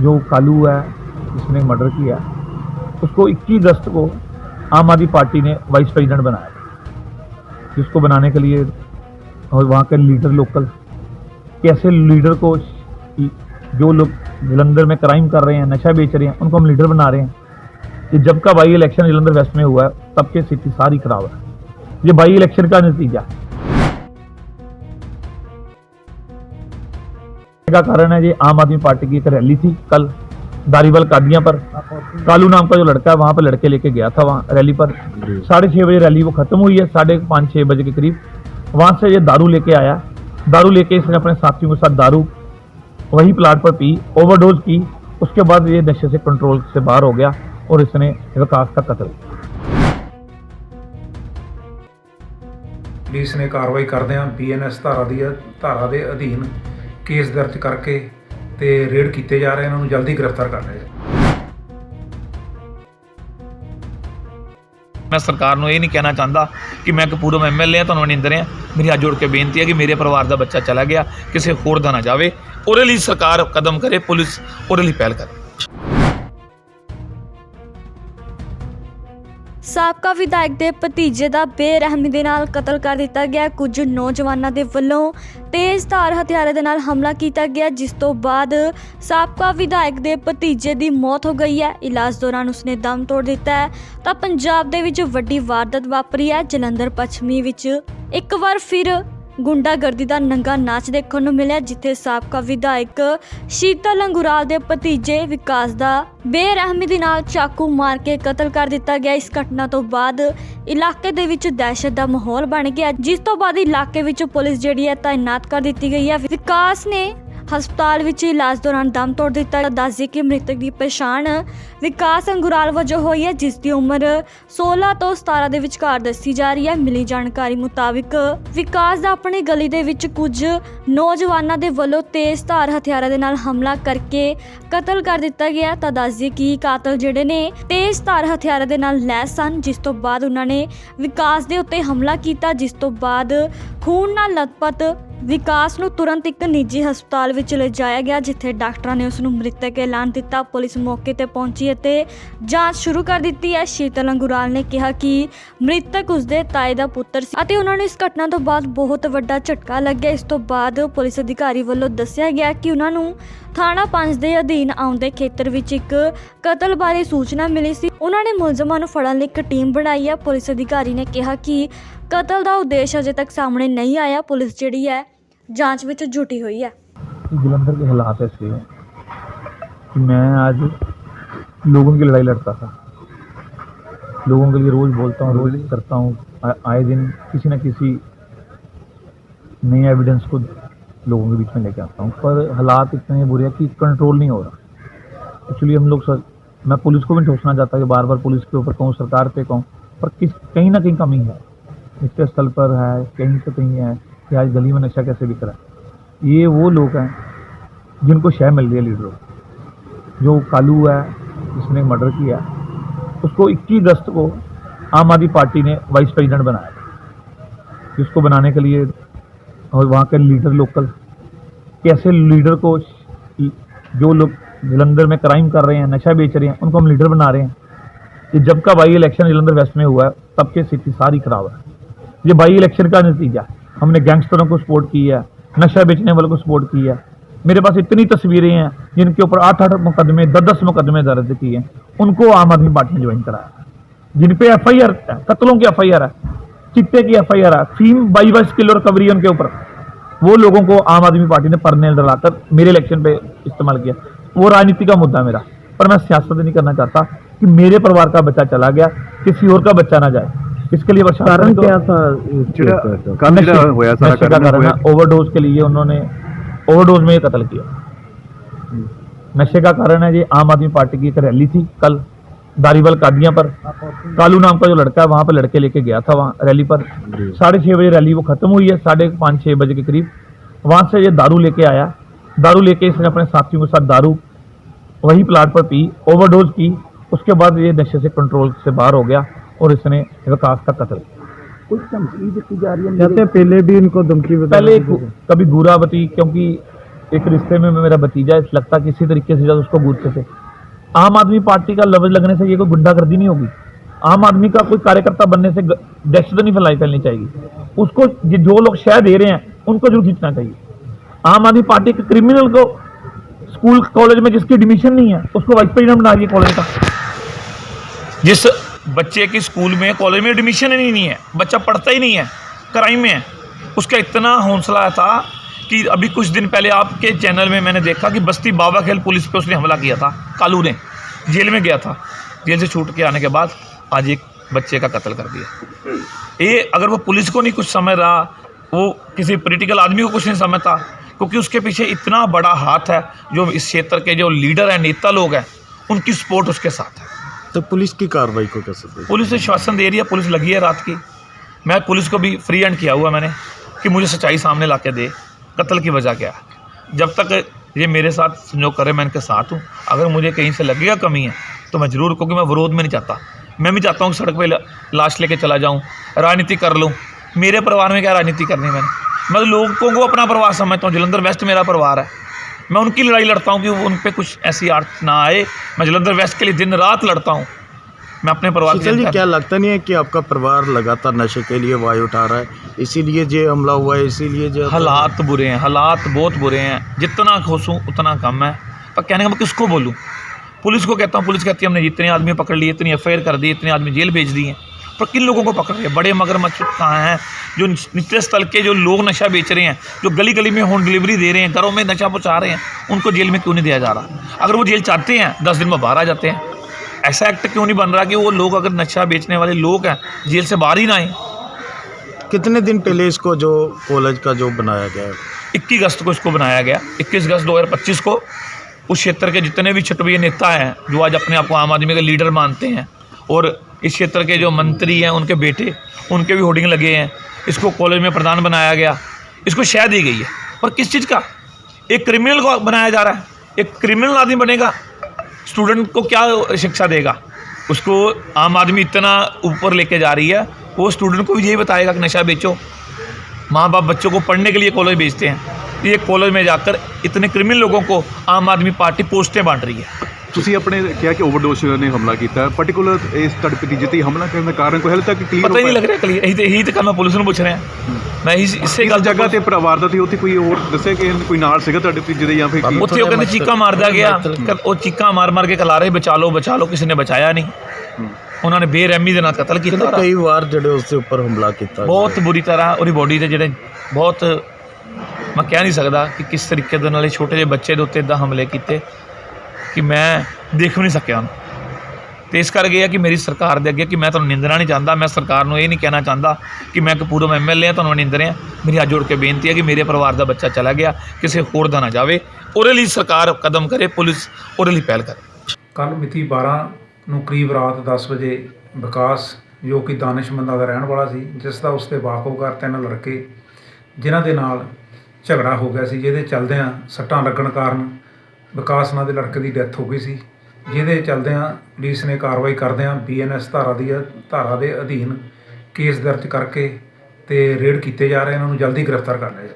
जो कालू है, जिसने मर्डर किया उसको 21 अगस्त को आम आदमी पार्टी ने वाइस प्रेसिडेंट बनाया जिसको बनाने के लिए और वहाँ के लीडर लोकल, कैसे लीडर को जो लोग जलंधर में क्राइम कर रहे हैं, नशा बेच रहे हैं, उनको हम लीडर बना रहे हैं ये जब का बाई इलेक्शन जलंधर वेस्ट में हुआ है, तब के स्थिति सारी खराब है। ये बाई इलेक्शन का नतीजा है। का कारण है ये आम आदमी पार्टी की एक रैली थी कल दारीवाल कादियां पर कालू नाम का जो लड़का है वहां पर लड़के लेके गया था वहां रैली पर साढ़े छह बजे रैली वो खत्म हुई है साढ़े पाँच छह बजे के करीब वहां से ये दारू लेके आया दारू लेके इसने अपने साथियों के साथ दारू वही प्लाट पर पी ओवरडोज की उसके बाद ये नशे से कंट्रोल से बाहर हो गया और इसने विकास का कत्ल किया। ਪੁਲਿਸ ਨੇ ਕਾਰਵਾਈ ਕਰਦਿਆਂ ਬੀਐਨਐਸ ਧਾਰਾ ਦੀ ਧਾਰਾ ਦੇ ਅਧੀਨ ਕੇਸ ਦਰਜ ਕਰਕੇ ਤੇ ਰੇਡ ਕੀਤੇ ਜਾ ਰਹੇ ਇਹਨਾਂ ਨੂੰ ਜਲਦੀ ਗ੍ਰਿਫਤਾਰ ਕਰ ਲਿਆ ਮੈਂ ਸਰਕਾਰ ਨੂੰ ਇਹ ਨਹੀਂ ਕਹਿਣਾ ਚਾਹੁੰਦਾ ਕਿ ਮੈਂ ਇੱਕ ਪੂਰਵ ਐਮਐਲਏ ਆ ਤੁਹਾਨੂੰ ਨਿੰਦਰ ਆ ਮੇਰੀ ਹੱਥ ਜੋੜ ਕੇ ਬੇਨਤੀ ਹੈ ਕਿ ਮੇਰੇ ਪਰਿਵਾਰ ਦਾ ਬੱਚਾ ਚਲਾ ਗਿਆ, ਕਿਸੇ ਹੋਰ ਦਾ ਨਾ ਜਾਵੇ। ਉਹਦੇ ਲਈ ਸਰਕਾਰ ਕਦਮ ਕਰੇ, ਪੁਲਿਸ ਉਹਦੇ ਲਈ ਪਹਿਲ ਕਰੇ। ਸਾਬਕਾ ਵਿਧਾਇਕ ਦੇ ਭਤੀਜੇ ਦਾ ਬੇਰਹਿਮੀ ਦੇ ਨਾਲ ਕਤਲ ਕਰ ਦਿੱਤਾ ਗਿਆ। ਕੁਝ ਨੌਜਵਾਨਾਂ ਦੇ ਵੱਲੋਂ ਤੇਜ਼ ਧਾਰ ਹਥਿਆਰਾਂ ਦੇ ਨਾਲ ਹਮਲਾ ਕੀਤਾ ਗਿਆ, ਜਿਸ ਤੋਂ ਬਾਅਦ ਸਾਬਕਾ ਵਿਧਾਇਕ ਦੇ ਭਤੀਜੇ ਦੀ ਮੌਤ ਹੋ ਗਈ ਹੈ। ਇਲਾਜ ਦੌਰਾਨ ਉਸਨੇ ਦਮ ਤੋੜ ਦਿੱਤਾ ਹੈ। ਤਾਂ ਪੰਜਾਬ ਦੇ ਵਿੱਚ ਵੱਡੀ ਵਾਰਦਾਤ ਵਾਪਰੀ ਹੈ। ਜਲੰਧਰ, ਪੱਛਮੀ ਵਿੱਚ ਇੱਕ ਵਾਰ ਫਿਰ ਗੁੰਡਾਗਰਦੀ ਦਾ ਨੰਗਾ ਨਾਚ ਦੇਖਣ ਨੂੰ ਮਿਲਿਆ, ਜਿੱਥੇ ਸਾਬਕਾ ਵਿਧਾਇਕ ਸ਼ੀਤਲ ਅੰਗੁਰਾਲ ਦੇ ਭਤੀਜੇ ਵਿਕਾਸ ਦਾ ਬੇਰਹਿਮੀ ਦੇ ਨਾਲ ਚਾਕੂ ਮਾਰ ਕੇ ਕਤਲ ਕਰ ਦਿੱਤਾ ਗਿਆ। ਇਸ ਘਟਨਾ ਤੋਂ ਬਾਅਦ ਇਲਾਕੇ ਦੇ ਵਿੱਚ ਦਹਿਸ਼ਤ ਦਾ ਮਾਹੌਲ ਬਣ ਗਿਆ, ਜਿਸ ਤੋਂ ਬਾਅਦ ਇਲਾਕੇ ਵਿੱਚ ਪੁਲਿਸ ਜਿਹੜੀ ਹੈ ਤਾਇਨਾਤ ਕਰ ਦਿੱਤੀ ਗਈ ਹੈ। ਵਿਕਾਸ ਨੇ ਹਸਪਤਾਲ ਵਿੱਚ ਇਲਾਜ ਦੌਰਾਨ ਦਮ ਤੋੜ ਦਿੱਤਾ। ਦੱਸਦੇ ਕਿ ਮ੍ਰਿਤਕ ਦੀ ਪਛਾਣ ਵਿਕਾਸ ਅੰਗੁਰਾਲ ਵਜੋਂ ਹੋਈ ਹੈ, ਜਿਸ ਦੀ ਉਮਰ 16 ਤੋਂ 17 ਦੇ ਵਿਚਕਾਰ ਦੱਸੀ ਜਾ ਰਹੀ ਹੈ। ਮਿਲੀ ਜਾਣਕਾਰੀ ਮੁਤਾਬਿਕ ਵਿਕਾਸ ਦਾ ਆਪਣੀ ਗਲੀ ਦੇ ਵਿੱਚ ਕੁਝ ਨੌਜਵਾਨਾਂ ਦੇ ਵੱਲੋਂ ਤੇਜ਼ ਧਾਰ ਹਥਿਆਰਾਂ ਦੇ ਨਾਲ ਹਮਲਾ ਕਰਕੇ ਕਤਲ ਕਰ ਦਿੱਤਾ ਗਿਆ। ਤਾਂ ਦੱਸਦੀ ਕਿ ਕਾਤਲ ਜਿਹੜੇ ਨੇ ਤੇਜ਼ ਧਾਰ ਹਥਿਆਰਾਂ ਦੇ ਨਾਲ ਲੈਸ ਸਨ, ਜਿਸ ਤੋਂ ਬਾਅਦ ਉਹਨਾਂ ਨੇ ਵਿਕਾਸ ਦੇ ਉੱਤੇ ਹਮਲਾ ਕੀਤਾ, ਜਿਸ ਤੋਂ ਬਾਅਦ ਖੂਨ ਨਾਲ ਲਥਪਥ ਵਿਕਾਸ ਨੂੰ ਤੁਰੰਤ ਇੱਕ ਨਿੱਜੀ ਹਸਪਤਾਲ ਵਿੱਚ ਲਿਜਾਇਆ ਗਿਆ, ਜਿੱਥੇ ਡਾਕਟਰਾਂ ਨੇ ਉਸ ਨੂੰ ਮ੍ਰਿਤਕ ਐਲਾਨ ਦਿੱਤਾ। ਪੁਲਿਸ ਮੌਕੇ ਤੇ ਪਹੁੰਚੀ ਅਤੇ ਜਾਂਚ ਸ਼ੁਰੂ ਕਰ ਦਿੱਤੀ ਹੈ। ਸ਼ੀਤਲ ਅੰਗੁਰਾਲ ਨੇ ਕਿਹਾ ਕਿ ਮ੍ਰਿਤਕ ਉਸਦੇ ਤਾਏ ਦਾ ਪੁੱਤਰ ਸੀ ਅਤੇ ਉਹਨਾਂ ਨੂੰ ਇਸ ਘਟਨਾ ਤੋਂ ਬਾਅਦ ਬਹੁਤ ਵੱਡਾ ਝਟਕਾ ਲੱਗਿਆ। ਇਸ ਤੋਂ ਬਾਅਦ ਪੁਲਿਸ ਅਧਿਕਾਰੀ ਵੱਲੋਂ ਦੱਸਿਆ ਗਿਆ ਕਿ ਉਹਨਾਂ ਨੂੰ ਥਾਣਾ 5 ਦੇ ਅਧੀਨ ਆਉਂਦੇ ਖੇਤਰ ਵਿੱਚ ਇੱਕ ਕਤਲ ਬਾਰੇ ਸੂਚਨਾ ਮਿਲੀ ਸੀ। ਉਹਨਾਂ ਨੇ ਮੁਲਜ਼ਮਾਂ ਨੂੰ ਫੜਨ ਲਈ ਇੱਕ ਟੀਮ ਬਣਾਈ ਹੈ। ਪੁਲਿਸ ਅਧਿਕਾਰੀ ਨੇ ਕਿਹਾ ਕਿ ਕਤਲ ਦਾ ਉਦੇਸ਼ ਅਜੇ ਤੱਕ ਸਾਹਮਣੇ ਨਹੀਂ ਆਇਆ ਪੁਲਿਸ ਜਿਹੜੀ ਹੈ ਜਾਂਚ ਵਿੱਚ ਜੁਟੀ ਹੋਈ ਹੈ जलंधर के हालात ऐसे हैं कि मैं आज लोगों की लड़ाई लड़ता था लोगों के लिए रोज़ बोलता हूँ रोज़ करता हूँ आ- आए दिन किसी न किसी नए एविडेंस को लोगों के बीच में लेके आता हूँ पर हालात इतने बुरे हैं कि कंट्रोल नहीं हो रहा एक्चुअली हम लोग सर मैं पुलिस को भी नहीं ठोसना चाहता कि बार बार पुलिस के ऊपर कहूँ सरकार पे कहूँ पर किस कहीं ना कहीं कमी है इसके स्थल पर है, कहीं तो कहीं है, कि आज गली में नशा कैसे बिक रहा है ये वो लोग हैं जिनको शह मिल रही है लीडरों। जो कालू है, जिसने मर्डर किया, उसको 21 अगस्त को आम आदमी पार्टी ने वाइस प्रेसिडेंट बनाया जिसको बनाने के लिए और वहाँ के लीडर लोकल, कैसे लीडर को जो लोग जलंधर में क्राइम कर रहे हैं, नशा बेच रहे हैं, उनको हम लीडर बना रहे हैं। ये जब का बाई इलेक्शन जलंधर वेस्ट में हुआ है, तब की स्थिति सारी खराब है। ये बाई इलेक्शन का नतीजा। हमने गैंगस्टरों को सपोर्ट किया नशा बेचने वालों को सपोर्ट किया मेरे पास इतनी तस्वीरें हैं, जिनके ऊपर आठ आठ मुकदमे दस दस मुकदमे दर्ज किए हैं। उनको आम आदमी पार्टी ने ज्वाइन कराया। जिन पे एफ़ आई आर कत्लों की एफ़ आई आर है चिट्टे की एफ़ आई आर है फीम बाई बाईस किलो रिकवरी उनके ऊपर। वो लोगों को आम आदमी पार्टी ने परनेल डलाकर मेरे इलेक्शन पे इस्तेमाल किया। वो राजनीति का मुद्दा मेरा, पर मैं सियासत नहीं करना चाहता कि मेरे परिवार का बच्चा चला गया, किसी और का बच्चा ना जाए। इसके लिए कारण तो क्या था? तो तो। कारण ओवरडोज के लिए उन्होंने ओवरडोज में ये कत्ल किया। नशे का कारण है ये आम आदमी पार्टी की एक रैली थी कल दारीवल कादिया पर। कालू नाम का जो लड़का है वहाँ पर लड़के लेके गया था वहाँ रैली पर। साढ़े छः बजे रैली वो खत्म हुई है साढ़े पाँच छः बजे के करीब। वहाँ से ये दारू लेके आया। दारू लेके इसने अपने साथियों के साथ दारू वही प्लाट पर पी ओवरडोज की। उसके बाद ये नशे से कंट्रोल से बाहर हो गया। और इसने विकास का कत्ल। कुछ धमकी दी जा रही है कहते हैं पहले भी इनको धमकी पहले। कभी गूरावती क्योंकि एक रिश्ते में मेरा भतीजा है लगता किसी तरीके से जब उसको बूझते थे। आम आदमी पार्टी का लफ्ज लगने से ये कोई गुंडागर्दी नहीं होगी। आम आदमी का कोई कार्यकर्ता बनने से दहशत नहीं फैलाई फैलनी चाहिए। उसको जो लोग शह दे रहे हैं उनको ज़रूर खींचना चाहिए। आम आदमी पार्टी के क्रिमिनल को स्कूल कॉलेज में जिसकी एडमिशन नहीं है उसको वाइस प्रेसिडेंट बना दिए कॉलेज का। जिस बच्चे की स्कूल में, कॉलेज में एडमिशन ही नहीं है। बच्चा पढ़ता ही नहीं है क्राइम में है। उसका इतना हौसला था कि अभी कुछ दिन पहले आपके चैनल में मैंने देखा कि बस्ती बाबा खेल पुलिस पे उसने हमला किया था, कालू ने। जेल में गया था। जेल से छूट के आने के बाद आज एक बच्चे का कत्ल कर दिया। ये अगर वो पुलिस को नहीं कुछ समझ रहा, वो किसी पॉलिटिकल आदमी को कुछ नहीं समझता, क्योंकि उसके पीछे इतना बड़ा हाथ है, जो इस क्षेत्र के जो लीडर हैं, नेता लोग हैं, उनकी सपोर्ट उसके साथ है। तो पुलिस की कार्रवाई को कैसे पुलिस ने श्वासन दे रही है पुलिस लगी है रात की। मैं पुलिस को भी फ्री हैंड किया हुआ मैंने कि मुझे सच्चाई सामने ला के दे कत्ल की वजह क्या है। जब तक ये मेरे साथ संयोग करे मैं इनके साथ हूँ। अगर मुझे कहीं से लगेगा कमी है तो मैं ज़रूर क्योंकि मैं विरोध में नहीं चाहता। मैं भी चाहता हूँ कि सड़क पे ला- लाश लेके चला जाऊँ राजनीति कर लूँ। मेरे परिवार में क्या राजनीति करनी है मैंने? मैं तो लोगों को अपना परिवार समझता हूँ। जलंधर वेस्ट मेरा परिवार है। मैं उनकी लड़ाई लड़ता हूँ कि उन पर कुछ ऐसी आर्ट ना आए। मैं जलंधर वेस्ट के लिए दिन रात लड़ता हूँ। मैं अपने परिवार के लिए क्या लगता नहीं है कि आपका परिवार लगातार नशे के लिए वाय उठा रहा है? इसीलिए जो हमला हुआ है इसीलिए जो हालात बुरे हैं हालात बहुत बुरे हैं। जितना खोसूं उतना कम है। पर कहने का मैं किसको बोलूँ? पुलिस को कहता हूँ पुलिस कहती है हमने जितने आदमी पकड़ लिए इतनी एफआईआर कर दी इतने आदमी जेल भेज दिए। पर किन लोगों को पकड़ रहे बड़े मगरमच्छ कहाँ हैं? जो निचले स्थल के जो लोग नशा बेच रहे हैं जो गली गली में होम डिलीवरी दे रहे हैं घरों में नशा पहुँचा रहे हैं उनको जेल में क्यों नहीं दिया जा रहा? अगर वो जेल चाहते हैं दस दिन में बाहर आ जाते हैं। ऐसा एक्ट क्यों नहीं बन रहा कि वो लोग अगर नशा बेचने वाले लोग हैं जेल से बाहर ही ना आए? कितने दिन पहले इसको जो कॉलेज का जो बनाया गया? इक्कीस अगस्त को इसको बनाया गया। 21 अगस्त 2025 को उस क्षेत्र के जितने भी छटवीय नेता हैं जो आज अपने आप को आम आदमी का लीडर मानते हैं और इस क्षेत्र के जो मंत्री हैं, उनके बेटे, उनके भी होर्डिंग लगे हैं। इसको कॉलेज में प्रधान बनाया गया। इसको शह दी गई है। पर किस चीज़ का? एक क्रिमिनल को बनाया जा रहा है। एक क्रिमिनल आदमी बनेगा। स्टूडेंट को क्या शिक्षा देगा? उसको आम आदमी इतना ऊपर लेके जा रही है, वो स्टूडेंट को भी यही बताएगा कि नशा बेचो। माँ बाप बच्चों को पढ़ने के लिए कॉलेज भेजते हैं। ये कॉलेज में जाकर इतने क्रिमिनल लोगों को आम आदमी पार्टी पोस्टें बांट रही है। ਤੁਸੀਂ ਆਪਣੇ ਕਿਹਾ ਕਿ ਓਵਰਡੋਸ ਨੇ ਹਮਲਾ ਕੀਤਾ। ਪਾਰਟਿਕੂਲਰ ਇਸ ਤੜਪਤੀ ਜਿੱਤੀ ਹਮਲਾ ਕਰਨ ਦਾ ਕਾਰਨ ਕੋਈ ਹਲੇ ਤੱਕ ਕਲੀਅਰ ਪਤਾ ਨਹੀਂ ਲੱਗ ਰਿਹਾ ਕਲੀਅਰ। ਇਹੀ ਇਹੀ ਤਾਂ ਕੰਮ ਪੁਲਿਸ ਨੂੰ ਪੁੱਛ ਰਿਹਾ। ਮੈਂ ਇਸ ਇਸੇ ਗੱਲ ਜਗ੍ਹਾ ਤੇ ਪਰਿਵਾਰ ਦਾ ਤੇ ਉੱਥੇ ਕੋਈ ਹੋਰ ਦੱਸਿਆ ਕਿ ਕੋਈ ਨਾਲ ਸੀਗਾ ਤੁਹਾਡੇ ਜਿਹਦੇ ਜਾਂ ਫਿਰ ਕੀ? ਉੱਥੇ ਉਹ ਕਹਿੰਦੇ ਚੀਕਾਂ ਮਾਰਦਾ ਗਿਆ। ਉਹ ਚੀਕਾਂ ਮਾਰ ਮਾਰ ਕੇ ਕਲਾਰੇ ਬਚਾ ਲਓ ਬਚਾ ਲਓ ਕਿਸੇ ਨੇ ਬਚਾਇਆ ਨਹੀਂ। ਉਹਨਾਂ ਨੇ ਬੇਰਹਿਮੀ ਦੇ ਨਾਲ ਕਤਲ ਕੀਤਾ ਕਈ ਵਾਰ ਜਿਹੜੇ ਉਸ ਦੇ ਉੱਪਰ ਹਮਲਾ ਕੀਤਾ ਬਹੁਤ ਬੁਰੀ ਤਰ੍ਹਾਂ ਉਹਦੀ ਬੋਡੀ ਤੇ ਜਿਹੜੇ ਬਹੁਤ ਮੈਂ ਕਹਿ ਨਹੀਂ ਸਕਦਾ ਕਿ ਕਿਸ ਤਰੀਕੇ ਦੇ ਨਾਲ ਇਹ ਛੋਟੇ ਜਿਹੇ ਬੱਚੇ ਦੇ ਉੱਤੇ ਇਦਾਂ ਹਮਲੇ ਕੀਤੇ। ਕਿ ਮੈਂ ਦੇਖ ਵੀ ਨਹੀਂ ਸਕਿਆ ਉਹਨੂੰ। ਤੇ ਇਸ ਕਰਕੇ ਇਹ ਹੈ ਕਿ ਮੇਰੀ ਸਰਕਾਰ ਦੇ ਅੱਗੇ ਕਿ ਮੈਂ ਤੁਹਾਨੂੰ ਨਿੰਦਣਾ ਨਹੀਂ ਚਾਹੁੰਦਾ, ਮੈਂ ਸਰਕਾਰ ਨੂੰ ਇਹ ਨਹੀਂ ਕਹਿਣਾ ਚਾਹੁੰਦਾ ਕਿ ਮੈਂ ਇੱਕ ਪੂਰਵ ਐਮਐਲਏ ਹਾਂ, ਤੁਹਾਨੂੰ ਨਿੰਦ ਰਿਹਾ। ਮੇਰੀ ਅੱਜ ਜੋੜ ਕੇ ਬੇਨਤੀ ਹੈ ਕਿ ਮੇਰੇ ਪਰਿਵਾਰ ਦਾ ਬੱਚਾ ਚਲਾ ਗਿਆ, ਕਿਸੇ ਹੋਰ ਦਾ ਨਾ ਜਾਵੇ। ਉਹਦੇ ਲਈ ਸਰਕਾਰ ਕਦਮ ਕਰੇ, ਪੁਲਿਸ ਉਹਦੇ ਲਈ ਪਹਿਲ ਕਰੇ। ਕੱਲ ਮਿਤੀ 12 ਨੂੰ ਕਰੀਬ ਰਾਤ 10 ਵਜੇ ਵਿਕਾਸ, ਜੋ ਕਿ ਦਾਨਿਸ਼ਮੰਦਾ ਦਾ ਰਹਿਣ ਵਾਲਾ ਸੀ, ਜਿਸ ਦਾ ਉਸ ਤੇ ਵਾਕਫਕਾਰ ਤਿੰਨ ਲੜਕੇ, ਜਿਨ੍ਹਾਂ ਦੇ ਨਾਲ ਝਗੜਾ ਹੋ ਗਿਆ ਸੀ, ਜਿਹਦੇ ਚੱਲਦਿਆਂ ਸੱਟਾਂ ਲੱਗਣ ਕਾਰਨ ਵਿਕਾਸ ਨਾਂ ਦੇ ਲੜਕੇ ਦੀ ਡੈਥ ਹੋ ਗਈ ਸੀ, ਜਿਹਦੇ ਚਲਦਿਆਂ ਪੁਲਿਸ ਨੇ ਕਾਰਵਾਈ ਕਰਦਿਆਂ ਬੀਐਨਐਸ ਧਾਰਾ ਦੀ, ਧਾਰਾ ਦੇ ਅਧੀਨ ਕੇਸ ਦਰਜ ਕਰਕੇ ਤੇ ਰੇਡ ਕੀਤੇ ਜਾ ਰਹੇ ਇਹਨਾਂ ਨੂੰ ਜਲਦੀ ਗ੍ਰਿਫਤਾਰ ਕਰ ਲਿਆ ਜਾਵੇ।